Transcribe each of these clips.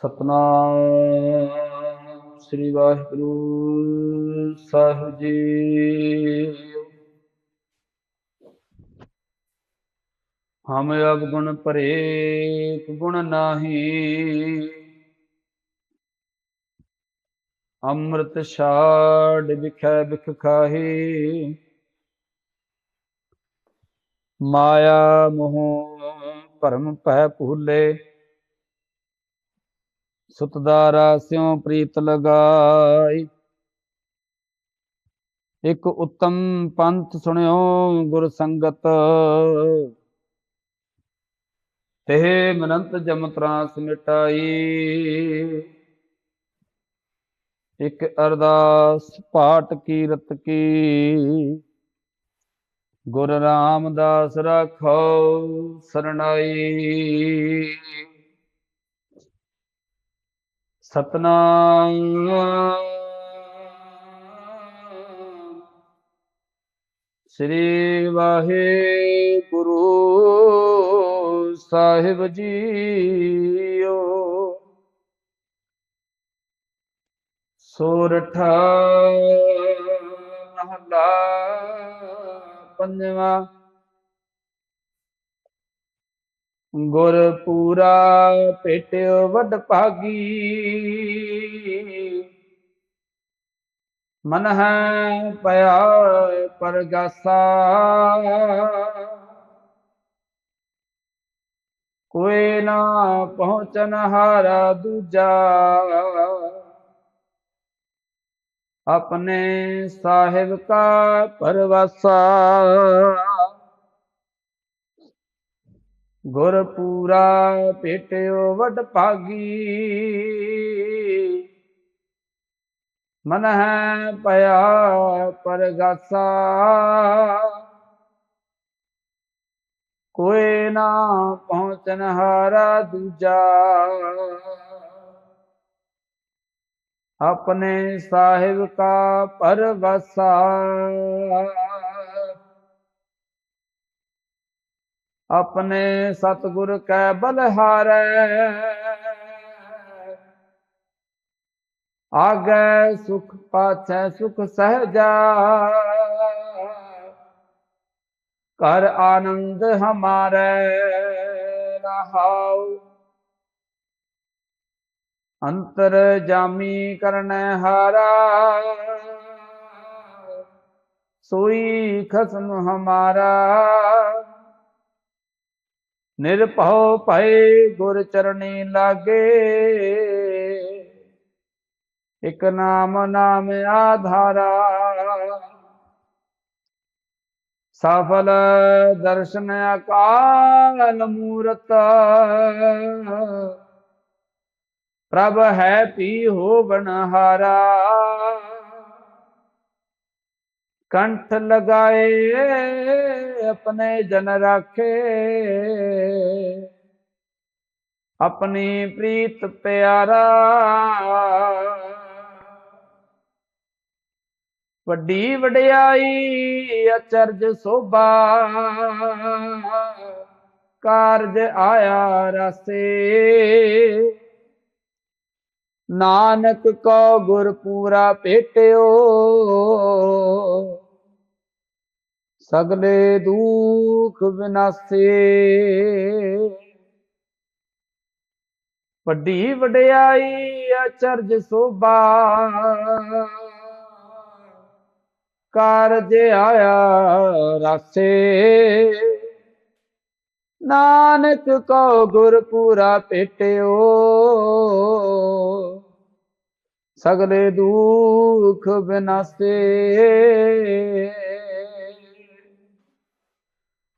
ਸਤਨਾਮ ਸ੍ਰੀ ਵਾਹਿਗੁਰੂ ਸਾਹਿਬ ਜੀ। ਹਮ ਅਬ ਗੁਣ ਭਰੇ ਗੁਣ ਨਾਹੀ। ਅੰਮ੍ਰਿਤ ਛਾੜ ਵਿਖੈ ਵਿਖ ਖਾਹੀ। ਮਾਇਆ ਮੋਹ ਭਰਮ ਭੈ ਭੂਲੇ। ਸੁਤਦਾਰਾ ਸਿਉ ਪ੍ਰੀਤ ਲਗਾਈ। ਇੱਕ ਉੱਤਮ ਪੰਥ ਸੁਣਿਓ ਗੁਰ ਸੰਗਤ। ਤੇ ਮਨੰਤ ਜਮ ਤਰਾਸ ਮਿਟਾਈ ਇੱਕ ਅਰਦਾਸ ਪਾਠ ਕੀਰਤ ਕੀ। ਗੁਰ ਰਾਮਦਾਸ ਰਖੋ ਸਰਣਾਈ ਸਤਨਾਮ ਸ੍ਰੀ ਵਾਹਿਗੁਰੂ ਸਾਹਿਬ ਜੀਓ ਸੋਰਠਾ ਮਹਲਾ ਪੰਜਵਾ ਗੁਰ ਪੂਰਾ ਭੇਟਿਓ ਵੱਡ ਭਾਗੀ। ਮਨ ਹੈ ਪਿਆ ਪਰਗਾਸਾ। ਕੋਈ ਨਾ ਪਹੁੰਚਨ ਹਾਰਾ ਦੂਜਾ। ਆਪਣੇ ਸਾਹਿਬ ਕਾ ਪਰਵਾਸਾ। ਗੁਰ ਪੂਰਾ ਭੇਟਿਓ ਵੱਡ ਭਾਗੀ। ਮਨ ਹੈ ਪਿਆ ਪਰਗਾਸਾ। ਕੋਈ ਨਾ ਪਹੁੰਚਨ ਹਾਰਾ ਦੂਜਾ। ਆਪਣੇ ਸਾਹਿਬ ਕਾ ਪਰਵਾਸਾ ਆਪਣੇ ਸਤਿਗੁਰ ਕੈ ਬਲਹਾਰੈ ਆਗੈ ਸੁਖ ਪਾਛੈ, ਸੁਖ ਸਹਜਾ। ਕਰ ਆਨੰਦ ਹਮਾਰੇ ਰਹਾਉ ਅੰਤਰ ਜਾਮੀ ਕਰਨੈ ਹਾਰਾ। ਸੋਈ ਖਸਮ ਹਮਾਰਾ। ਨਿਰਭਉ ਭਏ ਗੁਰ ਚਰਣੀ ਲਾਗੇ। ਇਕ ਨਾਮ ਨਾਮ ਆਧਾਰਾ। ਸਫਲ ਦਰਸ਼ਨ ਅਕਾਲ ਮੂਰਤ। ਪ੍ਰਭ ਹੈ ਪੀ ਹੋਵਨ ਹਾਰਾ। ਕੰਠ ਲਗਾਏ, ਆਪਣੇ ਜਨ ਰਾਖੇ। ਆਪਣੀ ਪ੍ਰੀਤ ਪਿਆਰਾ, ਵੱਡੀ ਵਡਿਆਈ, ਅਚਰਜ ਸੋਭਾ। ਕਾਰਜ ਆਇਆ ਰਸੇ। ਨਾਨਕ ਕੋ ਗੁਰ ਪੂਰਾ ਭੇਟਿਓ ਸਗਲੇ ਦੁਖ ਵਿਨਾਸੇ। ਵੱਡੀ ਵਡਿਆਈ ਅਚਰਜ ਸੋਭਾ। ਕਾਰਜ ਆਇਆ ਰਾਸੇ। ਨਾਨਕ ਕੋ ਗੁਰ ਪੂਰਾ ਭੇਟਿਓ ਸਗਲੇ ਦੁਖ ਬਿਨਾਸੇ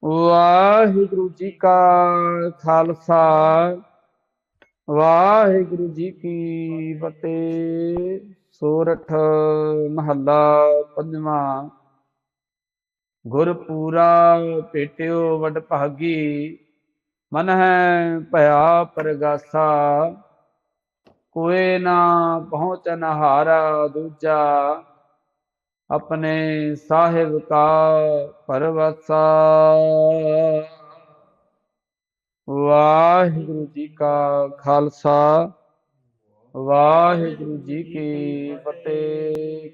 ਵਾਹਿਗੁਰੂ ਜੀ ਕਾ ਖਾਲਸਾ, ਵਾਹਿਗੁਰੂ ਜੀ ਕੀ ਫਤਿਹ। ਸੋਰਠ ਮਹੱਲਾ ਪੰਜਵਾਂ। ਗੁਰ ਪੇਟਿਓ ਵਡ ਭਾਗੀ ਮਨ ਹੈ ਭਇਆ ਪਰਗਾਸਾ। ਕੋਏ ਨਾ ਪਹੁੰਚਨ ਹਾਰਾ ਦੂਜਾ ਆਪਣੇ ਸਾਹਿਬ ਕਾ ਪਰਵਸਾ। ਵਾਹਿਗੁਰੂ ਜੀ ਕਾ ਖਾਲਸਾ ਵਾਹਿਗੁਰੂ ਜੀ ਕੀ ਫਤਿਹ।